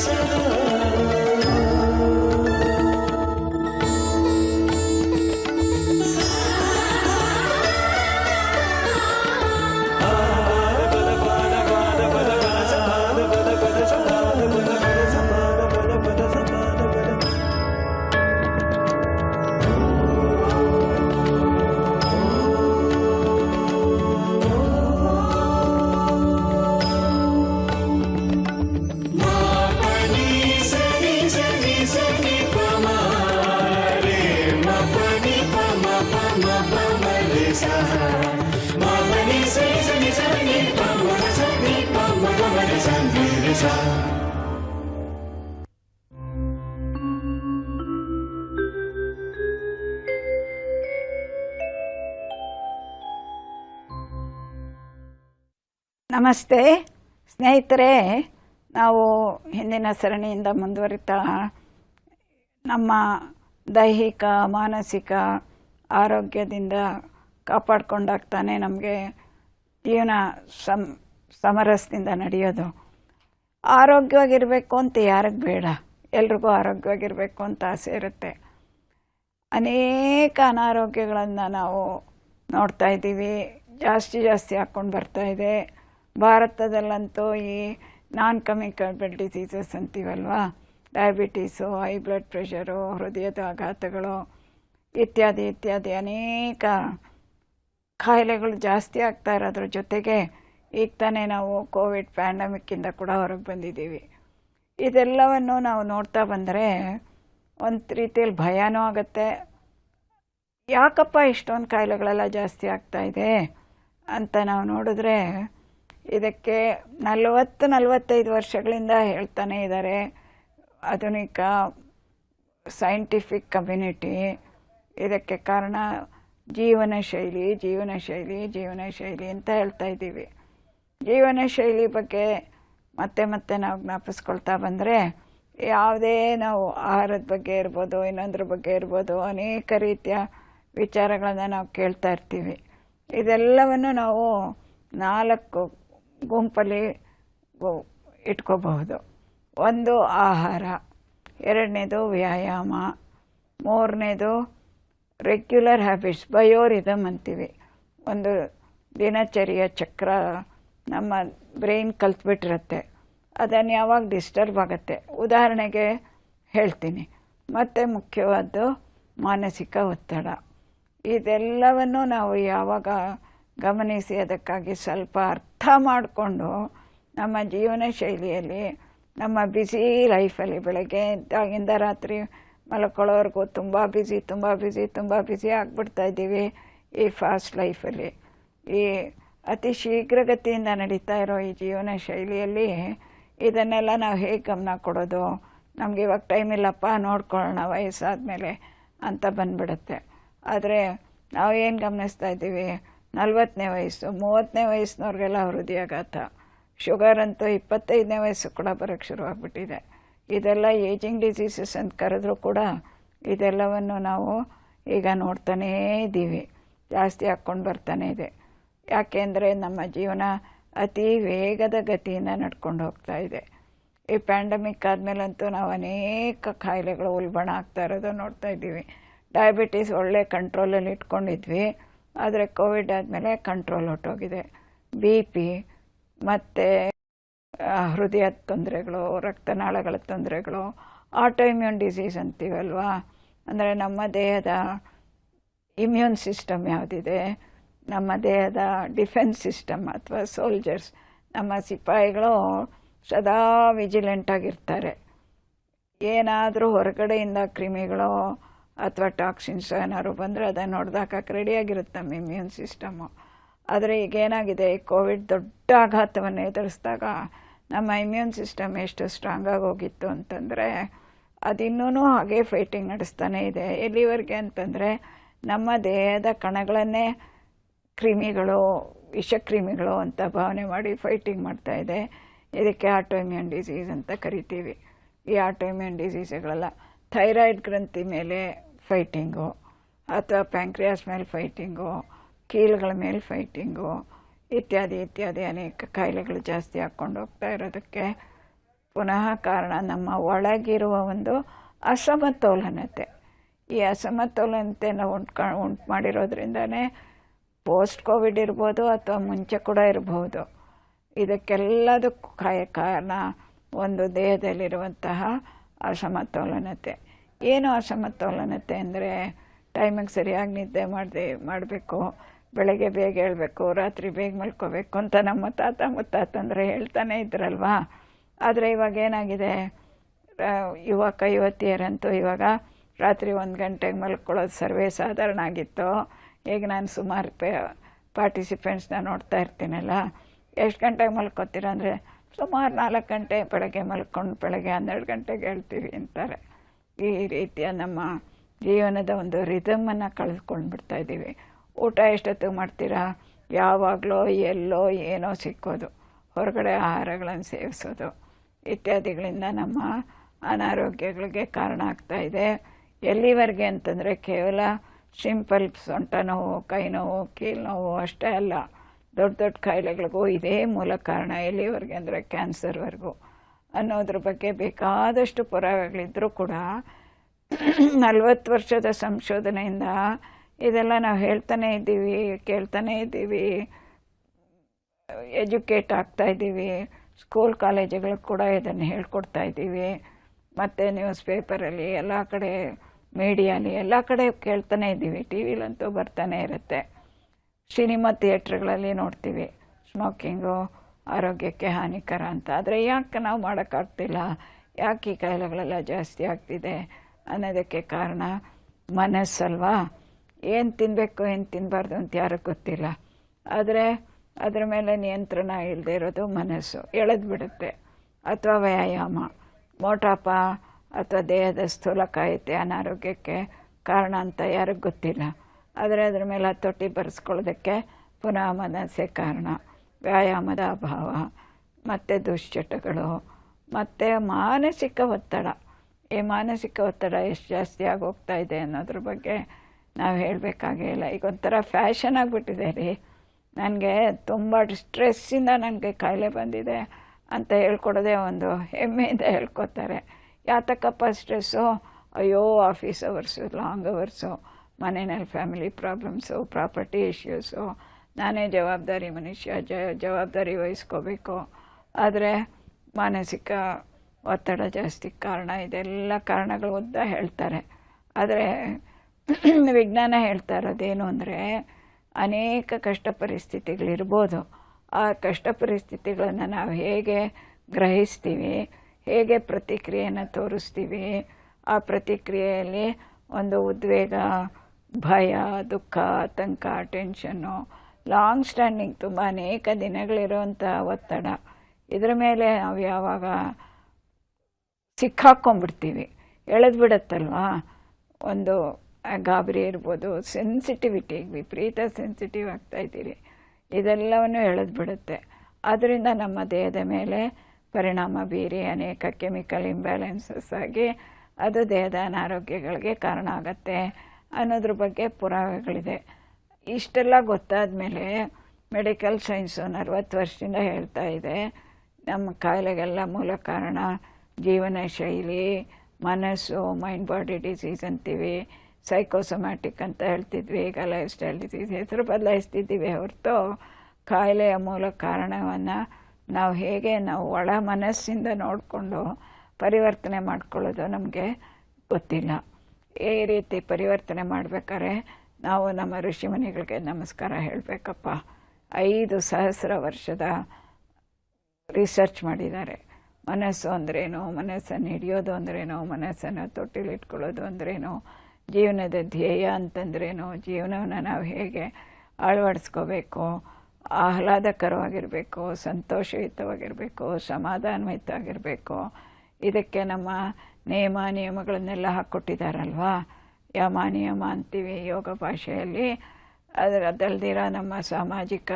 sana ನಮಸ್ತೆ. ಸ್ನೇಹಿತರೆ, ನಾವು ಹಿಂದಿನ ಸರಣಿಯಿಂದ ಮುಂದುವರಿತಾ ನಮ್ಮ ದೈಹಿಕ, ಮಾನಸಿಕ ಆರೋಗ್ಯದಿಂದ ಕಾಪಾಡ್ಕೊಂಡಾಗ್ತಾನೆ ನಮಗೆ ಜೀವನ ಸಮ್ ಸಮರಸದಿಂದ ನಡೆಯೋದು. ಆರೋಗ್ಯವಾಗಿರಬೇಕು ಅಂತ ಯಾರಿಗೆ ಬೇಡ. ಎಲ್ರಿಗೂ ಆರೋಗ್ಯವಾಗಿರಬೇಕು ಅಂತ ಆಸೆ ಇರುತ್ತೆ. ಅನೇಕ ಅನಾರೋಗ್ಯಗಳನ್ನು ನಾವು ನೋಡ್ತಾ ಇದ್ದೀವಿ. ಜಾಸ್ತಿ ಜಾಸ್ತಿ ಹಾಕ್ಕೊಂಡು ಬರ್ತಾ ಇದೆ. ಭಾರತದಲ್ಲಂತೂ ಈ ನಾನ್ ಕಮ್ಯುನಿಕಬಲ್ ಡಿಸೀಸಸ್ ಅಂತೀವಲ್ವಾ? ಡಯಾಬಿಟೀಸು ಹೈ ಬ್ಲಡ್ ಪ್ರೆಷರು ಹೃದಯದ ಆಘಾತಗಳು, ಇತ್ಯಾದಿ ಇತ್ಯಾದಿ ಅನೇಕ ಕಾಯಿಲೆಗಳು ಜಾಸ್ತಿ ಆಗ್ತಾ ಇರೋದ್ರ ಜೊತೆಗೆ ಈಗ ತಾನೇ ನಾವು ಕೋವಿಡ್ ಪ್ಯಾಂಡಮಿಕ್ಕಿಂದ ಕೂಡ ಹೊರಗೆ ಬಂದಿದ್ದೀವಿ. ಇದೆಲ್ಲವನ್ನು ನಾವು ನೋಡ್ತಾ ಬಂದರೆ ಒಂದು ರೀತಿಯಲ್ಲಿ ಭಯನೂ ಆಗುತ್ತೆ. ಯಾಕಪ್ಪ ಇಷ್ಟೊಂದು ಕಾಯಿಲೆಗಳೆಲ್ಲ ಜಾಸ್ತಿ ಆಗ್ತಾ ಇದೆ ಅಂತ ನಾವು ನೋಡಿದ್ರೆ ಇದಕ್ಕೆ ನಲವತ್ತು, ನಲವತ್ತೈದು ವರ್ಷಗಳಿಂದ ಹೇಳ್ತಾನೆ ಇದ್ದಾರೆ ಆಧುನಿಕ ಸೈಂಟಿಫಿಕ್ ಕಮ್ಯುನಿಟಿ ಇದಕ್ಕೆ ಕಾರಣ ಜೀವನ ಶೈಲಿ ಜೀವನ ಶೈಲಿ ಜೀವನ ಶೈಲಿ ಅಂತ ಹೇಳ್ತಾ ಇದ್ದೀವಿ. ಜೀವನ ಶೈಲಿ ಬಗ್ಗೆ ಮತ್ತೆ ಮತ್ತೆ ನಾವು ಜ್ಞಾಪಿಸ್ಕೊಳ್ತಾ ಬಂದರೆ, ಯಾವುದೇ ನಾವು ಆಹಾರದ ಬಗ್ಗೆ ಇರ್ಬೋದು, ಇನ್ನೊಂದ್ರ ಬಗ್ಗೆ ಇರ್ಬೋದು, ಅನೇಕ ರೀತಿಯ ವಿಚಾರಗಳನ್ನು ನಾವು ಕೇಳ್ತಾ ಇರ್ತೀವಿ. ಇದೆಲ್ಲವನ್ನು ನಾವು ನಾಲ್ಕು ಗುಂಪಲ್ಲಿ ಇಟ್ಕೋಬಹುದು. ಒಂದು ಆಹಾರ, ಎರಡನೇದು ವ್ಯಾಯಾಮ, ಮೂರನೇದು ರೆಗ್ಯುಲರ್ ಹ್ಯಾಬಿಟ್ಸ್ ಬಯೋರಿದಮ್ ಅಂತೀವಿ. ಒಂದು ದಿನಚರಿಯ ಚಕ್ರ ನಮ್ಮ ಬ್ರೈನ್ ಕಲ್ತ್ಬಿಟ್ಟಿರುತ್ತೆ. ಅದನ್ನು ಯಾವಾಗ ಡಿಸ್ಟರ್ಬ್ ಆಗುತ್ತೆ? ಉದಾಹರಣೆಗೆ ಹೇಳ್ತೀನಿ. ಮತ್ತು ಮುಖ್ಯವಾದ್ದು ಮಾನಸಿಕ ಒತ್ತಡ. ಇದೆಲ್ಲವನ್ನು ನಾವು ಯಾವಾಗ ಗಮನಿಸಿ ಅದಕ್ಕಾಗಿ ಸ್ವಲ್ಪ ಅರ್ಥ ಮಾಡಿಕೊಂಡು ನಮ್ಮ ಜೀವನ ಶೈಲಿಯಲ್ಲಿ, ನಮ್ಮ ಬ್ಯುಸಿ ಲೈಫಲ್ಲಿ ಬೆಳಗ್ಗೆ ಎದ್ದಾಗಿಂದ ರಾತ್ರಿ ಮಲ್ಕೊಳ್ಳೋವರೆಗೂ ತುಂಬ ಬ್ಯುಸಿ ತುಂಬ ಬ್ಯುಸಿ ತುಂಬ ಬ್ಯುಸಿ ಆಗಿಬಿಡ್ತಾ ಇದ್ದೀವಿ ಈ ಫಾಸ್ಟ್ ಲೈಫಲ್ಲಿ ಈ ಅತಿ ಶೀಘ್ರಗತಿಯಿಂದ ನಡೀತಾ ಇರೋ ಈ ಜೀವನ ಶೈಲಿಯಲ್ಲಿ ಇದನ್ನೆಲ್ಲ ನಾವು ಹೇಗೆ ಗಮನ ಕೊಡೋದು? ನಮಗೆ ಇವಾಗ ಟೈಮ್ ಇಲ್ಲಪ್ಪ, ನೋಡ್ಕೊಳ್ಳೋಣ, ವಯಸ್ಸಾದಮೇಲೆ ಅಂತ ಬಂದ್ಬಿಡುತ್ತೆ. ಆದರೆ ನಾವು ಏನು ಗಮನಿಸ್ತಾ ಇದ್ದೀವಿ? ನಲ್ವತ್ತನೇ ವಯಸ್ಸು, ಮೂವತ್ತನೇ ವಯಸ್ಸಿನವ್ರಿಗೆಲ್ಲ ಹೃದಯಾಘಾತ. ಶುಗರ್ ಅಂತೂ ಇಪ್ಪತ್ತೈದನೇ ವಯಸ್ಸು ಕೂಡ ಬರೋಕ್ಕೆ ಶುರುವಾಗ್ಬಿಟ್ಟಿದೆ. ಇದೆಲ್ಲ ಏಜಿಂಗ್ ಡಿಸೀಸಸ್ ಅಂತ ಕರೆದ್ರೂ ಕೂಡ ಇದೆಲ್ಲವನ್ನು ನಾವು ಈಗ ನೋಡ್ತಾನೇ ಇದ್ದೀವಿ. ಜಾಸ್ತಿ ಹಾಕ್ಕೊಂಡು ಬರ್ತಾನೆ ಇದೆ. ಯಾಕೆಂದರೆ ನಮ್ಮ ಜೀವನ ಅತಿ ವೇಗದ ಗತಿಯಿಂದ ನಡ್ಕೊಂಡು ಹೋಗ್ತಾ ಇದೆ. ಈ ಪ್ಯಾಂಡಮಿಕ್ ಆದಮೇಲಂತೂ ನಾವು ಅನೇಕ ಕಾಯಿಲೆಗಳು ಉಲ್ಬಣ ಆಗ್ತಾ ಇರೋದು ನೋಡ್ತಾ ಇದ್ದೀವಿ. ಡಯಾಬಿಟೀಸ್ ಒಳ್ಳೆ ಕಂಟ್ರೋಲಲ್ಲಿ ಇಟ್ಕೊಂಡಿದ್ವಿ. ಆದರೆ ಕೋವಿಡ್ ಆದಮೇಲೆ ಕಂಟ್ರೋಲ್ ಹೊಟ್ಟೋಗಿದೆ ಬಿ ಪಿ ಮತ್ತು ಹೃದಯದ ತೊಂದರೆಗಳು, ರಕ್ತನಾಳಗಳ ತೊಂದರೆಗಳು ಆಟೋಇಮ್ಯೂನ್ ಡಿಸೀಸ್ ಅಂತೀವಲ್ವಾ? ಅಂದರೆ ನಮ್ಮ ದೇಹದ ಇಮ್ಯೂನ್ ಸಿಸ್ಟಮ್ ಯಾವುದಿದೆ? ನಮ್ಮ ದೇಹದ ಡಿಫೆನ್ಸ್ ಸಿಸ್ಟಮ್ ಅಥವಾ ಸೋಲ್ಜರ್ಸ್ ನಮ್ಮ ಸಿಪಾಯಿಗಳು ಸದಾ ವಿಜಿಲೆಂಟ್ ಆಗಿರ್ತಾರೆ. ಏನಾದರೂ ಹೊರಗಡೆಯಿಂದ ಕ್ರಿಮಿಗಳು ಅಥವಾ ಟಾಕ್ಸಿನ್ಸ್ ಏನಾದ್ರು ಬಂದರೆ ಅದನ್ನು ಹೊಡೆದಾಕಕ್ಕೆ ರೆಡಿಯಾಗಿರುತ್ತೆ ನಮ್ಮ ಇಮ್ಯೂನ್ ಸಿಸ್ಟಮು ಆದರೆ ಈಗ ಏನಾಗಿದೆ ಈ ಕೋವಿಡ್ ದೊಡ್ಡ ಆಘಾತವನ್ನು ಎದುರಿಸಿದಾಗ ನಮ್ಮ ಇಮ್ಯೂನ್ ಸಿಸ್ಟಮ್ ಎಷ್ಟು ಸ್ಟ್ರಾಂಗಾಗಿ ಹೋಗಿತ್ತು ಅಂತಂದರೆ ಅದಿನ್ನೂ ಹಾಗೆ ಫೈಟಿಂಗ್ ನಡೆಸ್ತಾನೇ ಇದೆ. ಎಲ್ಲಿವರೆಗೆ ಅಂತಂದರೆ ನಮ್ಮ ದೇಹದ ಕಣಗಳನ್ನೇ ಕ್ರಿಮಿಗಳು, ವಿಷಕ್ರಿಮಿಗಳು ಅಂತ ಭಾವನೆ ಮಾಡಿ ಫೈಟಿಂಗ್ ಮಾಡ್ತಾ ಇದೆ. ಇದಕ್ಕೆ ಆಟೋಇಮ್ಯೂನ್ ಡಿಸೀಸ್ ಅಂತ ಕರಿತೀವಿ. ಈ ಆಟೋಇಮ್ಯೂನ್ ಡಿಸೀಸ್ಗಳೆಲ್ಲ ಥೈರಾಯ್ಡ್ ಗ್ರಂಥಿ ಮೇಲೆ ಫೈಟಿಂಗು ಅಥವಾ ಪ್ಯಾಂಕ್ರಿಯಾಸ್ ಮೇಲೆ ಫೈಟಿಂಗು ಕೀಲುಗಳ ಮೇಲೆ ಫೈಟಿಂಗು ಇತ್ಯಾದಿ ಇತ್ಯಾದಿ ಅನೇಕ ಕಾಯಿಲೆಗಳು ಜಾಸ್ತಿ ಹಾಕ್ಕೊಂಡು ಹೋಗ್ತಾ ಇರೋದಕ್ಕೆ ಪುನಃ ಕಾರಣ ನಮ್ಮ ಒಳಗಿರುವ ಒಂದು ಅಸಮತೋಲನತೆ. ಈ ಅಸಮತೋಲನತೆಯನ್ನು ಉಂಟು ಉಂಟು ಮಾಡಿರೋದ್ರಿಂದನೇ ಪೋಸ್ಟ್ ಕೋವಿಡ್ ಇರ್ಬೋದು ಅಥವಾ ಮುಂಚೆ ಕೂಡ ಇರಬಹುದು ಇದಕ್ಕೆಲ್ಲದಕ್ಕೂ ಕಾಯ ಕಾರಣ ಒಂದು ದೇಹದಲ್ಲಿರುವಂತಹ ಅಸಮತೋಲನತೆ. ಏನು ಅಸಮತೋಲನತೆ ಅಂದರೆ ಟೈಮಿಗೆ ಸರಿಯಾಗಿ ನಿದ್ದೆ ಮಾಡದೆ, ಮಾಡಬೇಕು, ಬೆಳಗ್ಗೆ ಬೇಗ ಹೇಳಬೇಕು, ರಾತ್ರಿ ಬೇಗ ಮಲ್ಕೋಬೇಕು ಅಂತ ನಮ್ಮ ತಾತ ಮುತ್ತಾತಂದ್ರೆ ಹೇಳ್ತಾನೆ ಇದ್ರಲ್ವಾ? ಆದರೆ ಇವಾಗ ಏನಾಗಿದೆ? ಯುವಕ, ಯುವತಿಯರಂತೂ ಇವಾಗ ರಾತ್ರಿ ಒಂದು ಗಂಟೆಗೆ ಮಲ್ಕೊಳ್ಳೋದು ಸರ್ವೇ ಸಾಧಾರಣ ಆಗಿತ್ತು. ಈಗ ನಾನು ಸುಮಾರು ಪೇ ಪಾರ್ಟಿಸಿಪೆಂಟ್ಸ್ನ ನೋಡ್ತಾ ಇರ್ತೀನಲ್ಲ, ಎಷ್ಟು ಗಂಟೆಗೆ ಮಲ್ಕೋತೀರ ಅಂದರೆ, ಸುಮಾರು ನಾಲ್ಕು ಗಂಟೆ ಬೆಳಗ್ಗೆ ಮಲ್ಕೊಂಡು ಬೆಳಗ್ಗೆ ಹನ್ನೆರಡು ಗಂಟೆಗೆ ಹೇಳ್ತೀವಿ ಅಂತಾರೆ. ಈ ರೀತಿಯ ನಮ್ಮ ಜೀವನದ ಒಂದು ರಿದಮನ್ನು ಕಳೆದುಕೊಂಡ್ಬಿಡ್ತಾ ಇದ್ದೀವಿ. ಊಟ ಎಷ್ಟೊತ್ತಿಗೆ ಮಾಡ್ತೀರಾ? ಯಾವಾಗಲೋ, ಎಲ್ಲೋ ಏನೋ ಸಿಕ್ಕೋದು. ಹೊರಗಡೆ ಆಹಾರಗಳನ್ನು ಸೇವಿಸೋದು ಇತ್ಯಾದಿಗಳಿಂದ ನಮ್ಮ ಅನಾರೋಗ್ಯಗಳಿಗೆ ಕಾರಣ ಆಗ್ತಾ ಇದೆ. ಎಲ್ಲಿವರೆಗೆ ಅಂತಂದರೆ ಕೇವಲ ಸಿಂಪಲ್ ಸೊಂಟ ನೋವು ಕೈ ನೋವು ಕೀಲು ನೋವು, ಅಷ್ಟೇ ಅಲ್ಲ. ದೊಡ್ಡ ದೊಡ್ಡ ಕಾಯಿಲೆಗಳಿಗೂ ಇದೇ ಮೂಲ ಕಾರಣ ಎಲ್ಲಿವರೆಗೆ ಅಂದರೆ ಕ್ಯಾನ್ಸರ್ವರೆಗೂ ಅನ್ನೋದ್ರ ಬಗ್ಗೆ ಬೇಕಾದಷ್ಟು ಪುರಾವೆಗಳಿದ್ದರೂ ಕೂಡ ನಲವತ್ತು ವರ್ಷದ ಸಂಶೋಧನೆಯಿಂದ ಇದೆಲ್ಲ ನಾವು ಹೇಳ್ತಾನೆ ಇದ್ದೀವಿ, ಕೇಳ್ತಾನೆ ಇದ್ದೀವಿ. ಎಜುಕೇಟ್ ಆಗ್ತಾ ಇದ್ದೀವಿ. ಸ್ಕೂಲ್ ಕಾಲೇಜುಗಳಿಗೆ ಕೂಡ ಇದನ್ನು ಹೇಳ್ಕೊಡ್ತಾ ಇದ್ದೀವಿ. ಮತ್ತು ನ್ಯೂಸ್ ಪೇಪರಲ್ಲಿ ಎಲ್ಲ ಕಡೆ ಮೀಡಿಯಾಲಿ ಎಲ್ಲ ಕಡೆ ಕೇಳ್ತಾನೆ ಇದ್ದೀವಿ. ಟಿ ವಿಲಂತೂ ಬರ್ತಾನೆ ಇರುತ್ತೆ. ಸಿನಿಮಾ ಥಿಯೇಟ್ರ್ಗಳಲ್ಲಿ ನೋಡ್ತೀವಿ. ಸ್ಮೋಕಿಂಗು, ಆರೋಗ್ಯಕ್ಕೆ ಹಾನಿಕರ ಅಂತ. ಆದರೆ ಯಾಕೆ ನಾವು ಮಾಡೋಕ್ಕಾಗ್ತಿಲ್ಲ? ಯಾಕೆ ಈ ಕಾಯಿಲೆಗಳೆಲ್ಲ ಜಾಸ್ತಿ ಆಗ್ತಿದೆ ಅನ್ನೋದಕ್ಕೆ ಕಾರಣ ಮನಸ್ಸಲ್ವಾ? ಏನು ತಿನ್ನಬೇಕು ಏನು ತಿನ್ನಬಾರ್ದು ಅಂತ ಯಾರೂ ಗೊತ್ತಿಲ್ಲ. ಆದರೆ ಅದರ ಮೇಲೆ ನಿಯಂತ್ರಣ ಇಲ್ಲದೆ ಇರೋದು ಮನಸ್ಸು. ಎಳೆದು ಬಿಡುತ್ತೆ ಅಥವಾ ವ್ಯಾಯಾಮ. ಮೋಟಾಪ ಅಥವಾ ದೇಹದ ಸ್ಥೂಲಕಾಯಿತೆ ಅನಾರೋಗ್ಯಕ್ಕೆ ಕಾರಣ ಅಂತ ಯಾರಿಗೂ ಗೊತ್ತಿಲ್ಲ. ಆದರೆ ಅದರ ಮೇಲೆ ಹತೋಟಿ ಬರೆಸ್ಕೊಳ್ಳೋದಕ್ಕೆ ಪುನಃ ಮನಸ್ಸೆ ಕಾರಣ. ವ್ಯಾಯಾಮದ ಅಭಾವ, ಮತ್ತು ದುಶ್ಚಟಗಳು, ಮತ್ತು ಮಾನಸಿಕ ಒತ್ತಡ. ಈ ಮಾನಸಿಕ ಒತ್ತಡ ಎಷ್ಟು ಜಾಸ್ತಿ ಹೋಗ್ತಾ ಇದೆ ಅನ್ನೋದ್ರ ಬಗ್ಗೆ ನಾವು ಹೇಳಬೇಕಾಗೇ ಇಲ್ಲ. ಈಗ ಒಂಥರ ಫ್ಯಾಷನ್ ಆಗಿಬಿಟ್ಟಿದೆ ರೀ. ನನಗೆ ತುಂಬ ಸ್ಟ್ರೆಸ್ಸಿಂದ ನನಗೆ ಕಾಯಿಲೆ ಬಂದಿದೆ ಅಂತ ಹೇಳ್ಕೊಡೋದೇ ಒಂದು ಹೆಮ್ಮೆಯಿಂದ ಹೇಳ್ಕೊತಾರೆ. ಯಾತಕ್ಕಪ್ಪ ಸ್ಟ್ರೆಸ್ಸು ಅಯ್ಯೋ ಆಫೀಸ್ ಅವರ್ಸು ಲಾಂಗ್ ಅವರ್ಸು ಮನೆಯಲ್ಲಿ ಫ್ಯಾಮಿಲಿ ಪ್ರಾಬ್ಲಮ್ಸು ಪ್ರಾಪರ್ಟಿ ಇಶ್ಯೂಸು ನಾನೇ ಜವಾಬ್ದಾರಿ ಮನುಷ್ಯ, ಜ, ಜವಾಬ್ದಾರಿ ವಹಿಸ್ಕೋಬೇಕು. ಆದರೆ ಮಾನಸಿಕ ಒತ್ತಡ ಜಾಸ್ತಿ ಕಾರಣ, ಇದೆಲ್ಲ ಕಾರಣಗಳು ಉದ್ದ ಹೇಳ್ತಾರೆ. ಆದರೆ ವಿಜ್ಞಾನ ಹೇಳ್ತಾ ಇರೋದೇನು ಅಂದರೆ, ಅನೇಕ ಕಷ್ಟ ಪರಿಸ್ಥಿತಿಗಳಿರ್ಬೋದು. ಆ ಕಷ್ಟ ಪರಿಸ್ಥಿತಿಗಳನ್ನು ನಾವು ಹೇಗೆ ಗ್ರಹಿಸ್ತೀವಿ? ಹೇಗೆ ಪ್ರತಿಕ್ರಿಯೆಯನ್ನು ತೋರಿಸ್ತೀವಿ? ಆ ಪ್ರತಿಕ್ರಿಯೆಯಲ್ಲಿ ಒಂದು ಉದ್ವೇಗ, ಭಯ, ದುಃಖ, ಆತಂಕ, ಟೆನ್ಷನ್ನು, ಲಾಂಗ್ ಸ್ಟ್ಯಾಂಡಿಂಗ್ ತುಂಬ ಅನೇಕ ದಿನಗಳಿರುವಂಥ ಒತ್ತಡ. ಇದರ ಮೇಲೆ ನಾವು ಯಾವಾಗ ಸಿಕ್ಕಾಕ್ಕೊಂಡ್ಬಿಡ್ತೀವಿ ಎಳೆದು ಬಿಡತ್ತಲ್ವಾ ಒಂದು ಗಾಬರಿ ಇರ್ಬೋದು ಸೆನ್ಸಿಟಿವಿಟಿ ವಿಪರೀತ ಸೆನ್ಸಿಟಿವ್ ಆಗ್ತಾ ಇದ್ದೀರಿ. ಇದೆಲ್ಲವನ್ನು ಎಳೆದು ಬಿಡುತ್ತೆ ಅದರಿಂದ ನಮ್ಮ ದೇಹದ ಮೇಲೆ ಪರಿಣಾಮ ಬೀರಿ ಅನೇಕ ಕೆಮಿಕಲ್ ಇಂಬ್ಯಾಲೆನ್ಸಸ್ ಆಗಿ ಅದು ದೇಹದ ಅನಾರೋಗ್ಯಗಳಿಗೆ ಕಾರಣ ಆಗುತ್ತೆ ಅನ್ನೋದ್ರ ಬಗ್ಗೆ ಪುರಾವೆಗಳಿದೆ. ಇಷ್ಟೆಲ್ಲ ಗೊತ್ತಾದ ಮೇಲೆ ಮೆಡಿಕಲ್ ಸೈನ್ಸು ನಲ್ವತ್ತು ವರ್ಷದಿಂದ ಹೇಳ್ತಾ ಇದೆ. ನಮ್ಮ ಕಾಯಿಲೆಗೆಲ್ಲ ಮೂಲ ಕಾರಣ ಜೀವನ ಶೈಲಿ, ಮನಸ್ಸು ಮೈಂಡ್ ಬಾಡಿ ಡಿಸೀಸ್ ಅಂತೀವಿ. ಸೈಕೋಸೊಮ್ಯಾಟಿಕ್ ಅಂತ ಹೇಳ್ತಿದ್ವಿ, ಈಗ ಲೈಫ್ ಸ್ಟೈಲ್ ಡಿಸೀಸ್ ಹೆಸರು ಬದಲಾಯಿಸ್ತಿದ್ದೀವಿ ಹೊರತು ಕಾಯಿಲೆಯ ಮೂಲ ಕಾರಣವನ್ನು ನಾವು ಹೇಗೆ ನಾವು ಒಳ ಮನಸ್ಸಿಂದ ನೋಡಿಕೊಂಡು ಪರಿವರ್ತನೆ ಮಾಡ್ಕೊಳ್ಳೋದು ನಮಗೆ ಗೊತ್ತಿಲ್ಲ. ಈ ರೀತಿ ಪರಿವರ್ತನೆ ಮಾಡಬೇಕಾದ್ರೆ ನಾವು ನಮ್ಮ ಋಷಿಮುನಿಗಳಿಗೆ ನಮಸ್ಕಾರ ಹೇಳಬೇಕಪ್ಪ. ಐದು ಸಹಸ್ರ ವರ್ಷದ ರಿಸರ್ಚ್ ಮಾಡಿದ್ದಾರೆ. ಮನಸ್ಸು ಅಂದ್ರೇನು? ಮನಸ್ಸನ್ನು ಹಿಡಿಯೋದು ಅಂದ್ರೇನು? ಮನಸ್ಸನ್ನು ತೊಟ್ಟಿಲಿಟ್ಕೊಳ್ಳೋದು ಅಂದ್ರೇನು? ಜೀವನದ ಧ್ಯೇಯ ಅಂತಂದ್ರೇನು? ಜೀವನವನ್ನು ನಾವು ಹೇಗೆ ಅಳವಡಿಸ್ಕೋಬೇಕು? ಆಹ್ಲಾದಕರವಾಗಿರಬೇಕು, ಸಂತೋಷಯುತವಾಗಿರಬೇಕು, ಸಮಾಧಾನಯುತವಾಗಿರಬೇಕು. ಇದಕ್ಕೆ ನಮ್ಮ ನಿಯಮ ನಿಯಮಗಳನ್ನೆಲ್ಲ ಹಾಕ್ಕೊಟ್ಟಿದ್ದಾರಲ್ವಾ ಯಮ ನಿಯಮ ಅಂತೀವಿ ಯೋಗ ಭಾಷೆಯಲ್ಲಿ. ಅದರ ಅದಲ್ದಿರ ನಮ್ಮ ಸಾಮಾಜಿಕ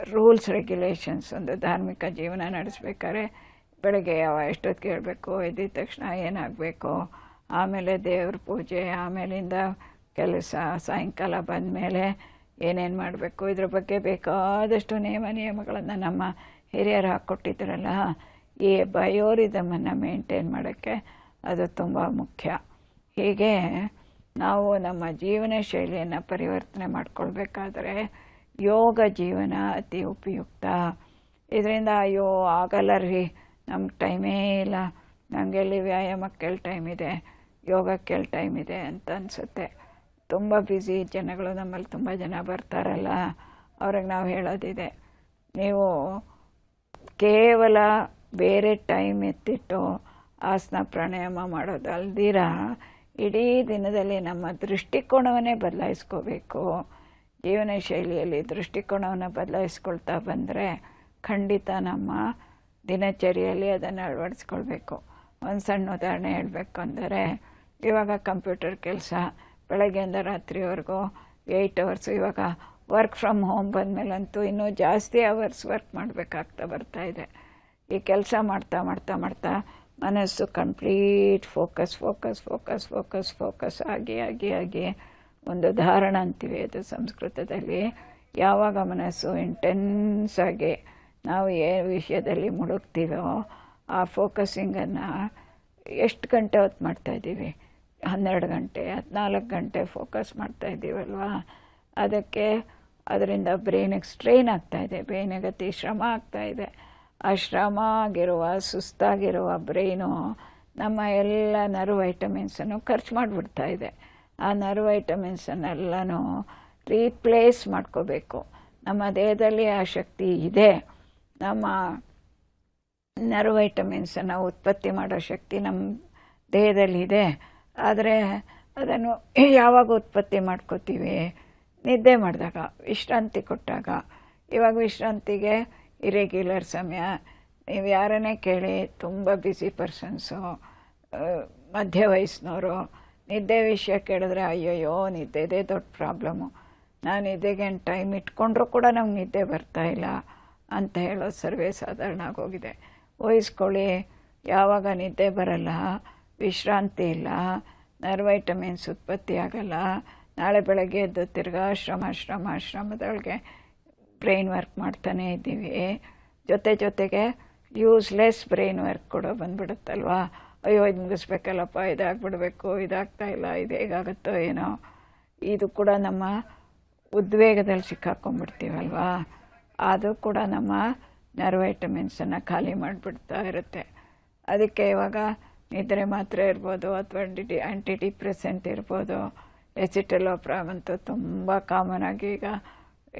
ರೂಲ್ಸ್, ರೆಗ್ಯುಲೇಷನ್ಸ್ ಒಂದು ಧಾರ್ಮಿಕ ಜೀವನ ನಡೆಸ್ಬೇಕಾದ್ರೆ ಬೆಳಗ್ಗೆ ಯಾವ ಎಷ್ಟೊತ್ತಿಗೆ ಹೇಳಬೇಕು ಎದ್ದಿದ ತಕ್ಷಣ ಏನಾಗಬೇಕು, ಆಮೇಲೆ ದೇವ್ರ ಪೂಜೆ, ಆಮೇಲಿಂದ ಕೆಲಸ, ಸಾಯಂಕಾಲ ಬಂದ ಮೇಲೆ ಏನೇನು ಮಾಡಬೇಕು? ಇದ್ರ ಬಗ್ಗೆ ಬೇಕಾದಷ್ಟು ನಿಯಮ ನಿಯಮಗಳನ್ನು ನಮ್ಮ ಹಿರಿಯರು ಹಾಕ್ಕೊಟ್ಟಿದ್ರಲ್ಲ ಈ ಬಯೋರಿದಮನ್ನು ಮೇಂಟೈನ್ ಮಾಡೋಕ್ಕೆ ಅದು ತುಂಬ ಮುಖ್ಯ. ಹೀಗೆ ನಾವು ನಮ್ಮ ಜೀವನ ಶೈಲಿಯನ್ನು ಪರಿವರ್ತನೆ ಮಾಡಿಕೊಳ್ಬೇಕಾದ್ರೆ ಯೋಗ ಜೀವನ ಅತಿ ಉಪಯುಕ್ತ. ಇದರಿಂದ ಅಯ್ಯೋ, ಆಗಲ್ಲ ರೀ. ನಮ್ಗೆ ಟೈಮೇ ಇಲ್ಲ. ನಮಗೆಲ್ಲಿ ವ್ಯಾಯಾಮಕ್ಕೆ ಟೈಮ್ ಇದೆ ಯೋಗಕ್ಕೆ ಟೈಮ್ ಇದೆ ಅಂತ ಅನಿಸುತ್ತೆ. ತುಂಬ ಬ್ಯುಸಿ ಜನಗಳು ನಮ್ಮಲ್ಲಿ ತುಂಬ ಜನ ಬರ್ತಾರಲ್ಲ, ಅವ್ರಿಗೆ ನಾವು ಹೇಳೋದಿದೆ. ನೀವು ಕೇವಲ ಬೇರೆ ಟೈಮ್ ಎತ್ತಿಟ್ಟು ಆಸನ ಪ್ರಾಣಾಯಾಮ ಮಾಡೋದು ಅಲ್ದಿರ? ಇಡೀ ದಿನದಲ್ಲಿ ನಮ್ಮ ದೃಷ್ಟಿಕೋನವನ್ನೇ ಬದಲಾಯಿಸ್ಕೋಬೇಕು. ಜೀವನ ಶೈಲಿಯಲ್ಲಿ ದೃಷ್ಟಿಕೋನವನ್ನು ಬದಲಾಯಿಸ್ಕೊಳ್ತಾ ಬಂದರೆ ಖಂಡಿತ ನಮ್ಮ ದಿನಚರಿಯಲ್ಲಿ ಅದನ್ನು ಅಳವಡಿಸ್ಕೊಳ್ಬೇಕು. ಒಂದು ಸಣ್ಣ ಉದಾಹರಣೆ ಹೇಳಬೇಕು ಅಂದರೆ, ಇವಾಗ ಕಂಪ್ಯೂಟರ್ ಕೆಲಸ. ಬೆಳಗ್ಗೆಯಿಂದ ರಾತ್ರಿವರೆಗೂ ಏಯ್ಟ್ ಅವರ್ಸು ಇವಾಗ ವರ್ಕ್ ಫ್ರಮ್ ಹೋಮ್ ಬಂದಮೇಲಂತೂ ಇನ್ನೂ ಜಾಸ್ತಿ ಅವರ್ಸ್ ವರ್ಕ್ ಮಾಡಬೇಕಾಗ್ತಾ ಬರ್ತಾ ಇದೆ. ಈ ಕೆಲಸ ಮಾಡ್ತಾ ಮಾಡ್ತಾ ಮಾಡ್ತಾ ಮನಸ್ಸು complete focus focus focus focus focus ಆಗಿ ಆಗಿ ಆಗಿ ಒಂದು ಧಾರಣ ಅಂತೀವಿ ಅದು ಸಂಸ್ಕೃತದಲ್ಲಿ. ಯಾವಾಗ ಮನಸ್ಸು ಇಂಟೆನ್ಸ್ ಆಗಿ ನಾವು ಏ ವಿಷಯದಲ್ಲಿ ಮುಳುಗ್ತೀವೋ ಆ ಫೋಕಸಿಂಗನ್ನು ಎಷ್ಟು ಗಂಟೆ ಹೊತ್ತು ಮಾಡ್ತಾಯಿದ್ದೀವಿ ಹನ್ನೆರಡು ಗಂಟೆ, ಹದಿನಾಲ್ಕು ಗಂಟೆ ಫೋಕಸ್ ಮಾಡ್ತಾ ಇದ್ದೀವಲ್ವಾ? ಅದಕ್ಕೆ ಅದರಿಂದ ಬ್ರೈನಿಗೆ ಸ್ಟ್ರೈನ್ ಆಗ್ತಾಯಿದೆ ಇದೆ ಅತಿ ಶ್ರಮ ಆಗ್ತಾಯಿದೆ ಆ ಶ್ರಮ ಆಗಿರುವ ಸುಸ್ತಾಗಿರುವ ಬ್ರೈನು ನಮ್ಮ ಎಲ್ಲ ನರ್ವ್ ವೈಟಮಿನ್ಸನ್ನು ಖರ್ಚು ಮಾಡಿಬಿಡ್ತಾ ಇದೆ. ಆ ನರ್ವ್ ವೈಟಮಿನ್ಸನ್ನೆಲ್ಲನೂ ರೀಪ್ಲೇಸ್ ಮಾಡ್ಕೋಬೇಕು. ನಮ್ಮ ದೇಹದಲ್ಲಿ ಆ ಶಕ್ತಿ ಇದೆ. ನಮ್ಮ ನರ್ವ್ ವೈಟಮಿನ್ಸನ್ನು ಉತ್ಪತ್ತಿ ಮಾಡೋ ಶಕ್ತಿ ನಮ್ಮ ದೇಹದಲ್ಲಿದೆ. ಆದರೆ ಅದನ್ನು ಯಾವಾಗ ಉತ್ಪತ್ತಿ ಮಾಡ್ಕೋತೀವಿ? ನಿದ್ದೆ ಮಾಡಿದಾಗ, ವಿಶ್ರಾಂತಿ ಕೊಟ್ಟಾಗ. ಇವಾಗ ವಿಶ್ರಾಂತಿಗೆ ಇರೆಗ್ಯುಲರ್ ಸಮಯ. ನೀವು ಯಾರನ್ನೇ ಕೇಳಿ, ತುಂಬ ಬ್ಯುಸಿ ಪರ್ಸನ್ಸು ಮಧ್ಯ ವಯಸ್ಸಿನವರು ನಿದ್ದೆ ವಿಷಯ ಕೇಳಿದ್ರೆ, ಅಯ್ಯಯ್ಯೋ, ನಿದ್ದೆದೇ ದೊಡ್ಡ ಪ್ರಾಬ್ಲಮ್ಮು ನಾನು ನಿದ್ದೆಗೆ ಟೈಮ್ ಇಟ್ಕೊಂಡ್ರೂ ಕೂಡ ನಮ್ಗೆ ನಿದ್ದೆ ಬರ್ತಾ ಇಲ್ಲ ಅಂತ ಹೇಳೋದು ಸರ್ವೇ ಸಾಧಾರಣ ಆಗೋಗಿದೆ ವಹಿಸ್ಕೊಳ್ಳಿ. ಯಾವಾಗ ನಿದ್ದೆ ಬರಲ್ಲ ವಿಶ್ರಾಂತಿ ಇಲ್ಲ. ನರ್ವೈಟಮಿನ್ಸ್ ಉತ್ಪತ್ತಿ ಆಗಲ್ಲ. ನಾಳೆ ಬೆಳಗ್ಗೆ ಎದ್ದು ತಿರ್ಗಾ ಶ್ರಮ ಶ್ರಮ ಶ್ರಮದೊಳಗೆ ಬ್ರೈನ್ ವರ್ಕ್ ಮಾಡ್ತಾನೇ ಇದ್ದೀವಿ. ಜೊತೆ ಜೊತೆಗೆ ಯೂಸ್ಲೆಸ್ ಬ್ರೈನ್ ವರ್ಕ್ ಕೂಡ ಬಂದ್ಬಿಡುತ್ತಲ್ವಾ? ಅಯ್ಯೋ, ಇದು ಮುಗಿಸ್ಬೇಕಲ್ಲಪ್ಪ, ಇದಾಗ್ಬಿಡ್ಬೇಕು, ಇದಾಗ್ತಾ ಇಲ್ಲ, ಇದು ಹೇಗಾಗುತ್ತೋ ಏನೋ. ಇದು ಕೂಡ ನಮ್ಮ ಉದ್ವೇಗದಲ್ಲಿ ಸಿಕ್ಕಾಕೊಂಡ್ಬಿಡ್ತೀವಲ್ವಾ? ಅದು ಕೂಡ ನಮ್ಮ ನರ್ವೈಟಮಿನ್ಸನ್ನು ಖಾಲಿ ಮಾಡಿಬಿಡ್ತಾ ಇರುತ್ತೆ. ಅದಕ್ಕೆ ಇವಾಗ ನಿದ್ರೆ ಮಾತ್ರ ಇರ್ಬೋದು, ಅಥವಾ ಡಿ ಆ್ಯಂಟಿ ಡಿಪ್ರೆಸೆಂಟ್ ಇರ್ಬೋದು. ಎಸಿಟಲೋಪ್ರಾಮ್ ಅಂತೂ ತುಂಬ ಕಾಮನ್ ಈಗ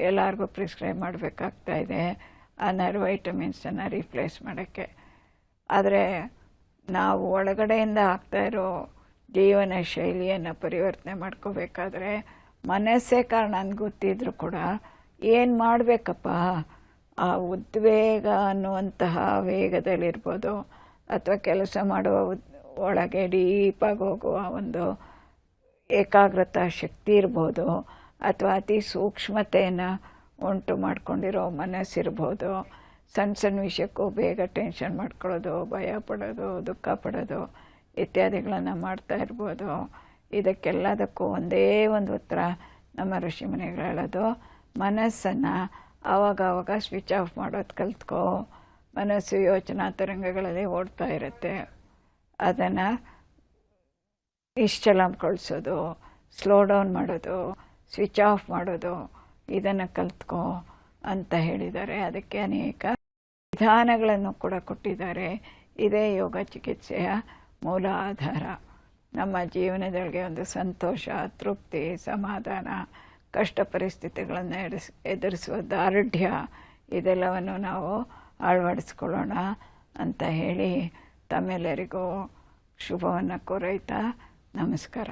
ಎಲ್ಲರಿಗೂ ಪ್ರಿಸ್ಕ್ರೈಬ್ ಮಾಡಬೇಕಾಗ್ತಾ ಇದೆ. ಆ ನರ್ವ್ ವೈಟಮಿನ್ಸನ್ನು ರೀಪ್ಲೇಸ್ ಮಾಡೋಕ್ಕೆ. ಆದರೆ ನಾವು ಒಳಗಡೆಯಿಂದ ಆಗ್ತಾ ಜೀವನ ಶೈಲಿಯನ್ನು ಪರಿವರ್ತನೆ ಮಾಡ್ಕೋಬೇಕಾದ್ರೆ ಮನಸ್ಸೇ ಕಾರಣ ಅಂತ ಗೊತ್ತಿದ್ರು ಕೂಡ ಏನು ಮಾಡಬೇಕಪ್ಪ? ಆ ಉದ್ವೇಗ ಅನ್ನುವಂತಹ ವೇಗದಲ್ಲಿರ್ಬೋದು. ಅಥವಾ ಕೆಲಸ ಮಾಡುವ ಒಳಗೆ ಡೀಪಾಗಿ ಹೋಗುವ ಒಂದು ಏಕಾಗ್ರತಾ ಶಕ್ತಿ ಇರ್ಬೋದು ಅಥವಾ ಅತಿ ಸೂಕ್ಷ್ಮತೆಯನ್ನು ಉಂಟು ಮಾಡ್ಕೊಂಡಿರೋ ಮನಸ್ಸಿರ್ಬೋದು. ಸಣ್ಣ ಸಣ್ಣ ವಿಷಯಕ್ಕೂ ಬೇಗ ಟೆನ್ಷನ್ ಮಾಡ್ಕೊಳ್ಳೋದು, ಭಯ ಪಡೋದು, ದುಃಖ ಪಡೋದು ಇತ್ಯಾದಿಗಳನ್ನು ಮಾಡ್ತಾ ಇರ್ಬೋದು. ಇದಕ್ಕೆಲ್ಲದಕ್ಕೂ ಒಂದೇ ಒಂದು ಉತ್ತರ ನಮ್ಮ ಋಷಿ ಮನೆಗಳು ಹೇಳೋದು, ಮನಸ್ಸನ್ನು ಆವಾಗ ಆವಾಗ ಸ್ವಿಚ್ ಆಫ್ ಮಾಡೋದು ಕಲ್ತ್ಕೋ. ಮನಸ್ಸು ಯೋಚನಾ ತರಂಗಗಳಲ್ಲಿ ಓಡ್ತಾ ಇರುತ್ತೆ. ಅದನ್ನು ನಿಶ್ಚಲಗೊಳಿಸೋದು ಸ್ಲೋ ಡೌನ್ ಮಾಡೋದು, ಸ್ವಿಚ್ ಆಫ್ ಮಾಡೋದು, ಇದನ್ನು ಕಲ್ತ್ಕೋ ಅಂತ ಹೇಳಿದ್ದಾರೆ. ಅದಕ್ಕೆ ಅನೇಕ ವಿಧಾನಗಳನ್ನು ಕೂಡ ಕೊಟ್ಟಿದ್ದಾರೆ. ಇದೇ ಯೋಗ ಚಿಕಿತ್ಸೆಯ ಮೂಲ ಆಧಾರ. ನಮ್ಮ ಜೀವನದೊಳಗೆ ಒಂದು ಸಂತೋಷ, ತೃಪ್ತಿ, ಸಮಾಧಾನ, ಕಷ್ಟ ಪರಿಸ್ಥಿತಿಗಳನ್ನು ಎದುರಿಸುವ ದಾರ್ಢ್ಯ ಇದೆಲ್ಲವನ್ನು ನಾವು ಅಳವಡಿಸ್ಕೊಳ್ಳೋಣ ಅಂತ ಹೇಳಿ ತಮ್ಮೆಲ್ಲರಿಗೂ ಶುಭವನ್ನು ಕೋರೈತಾ ನಮಸ್ಕಾರ.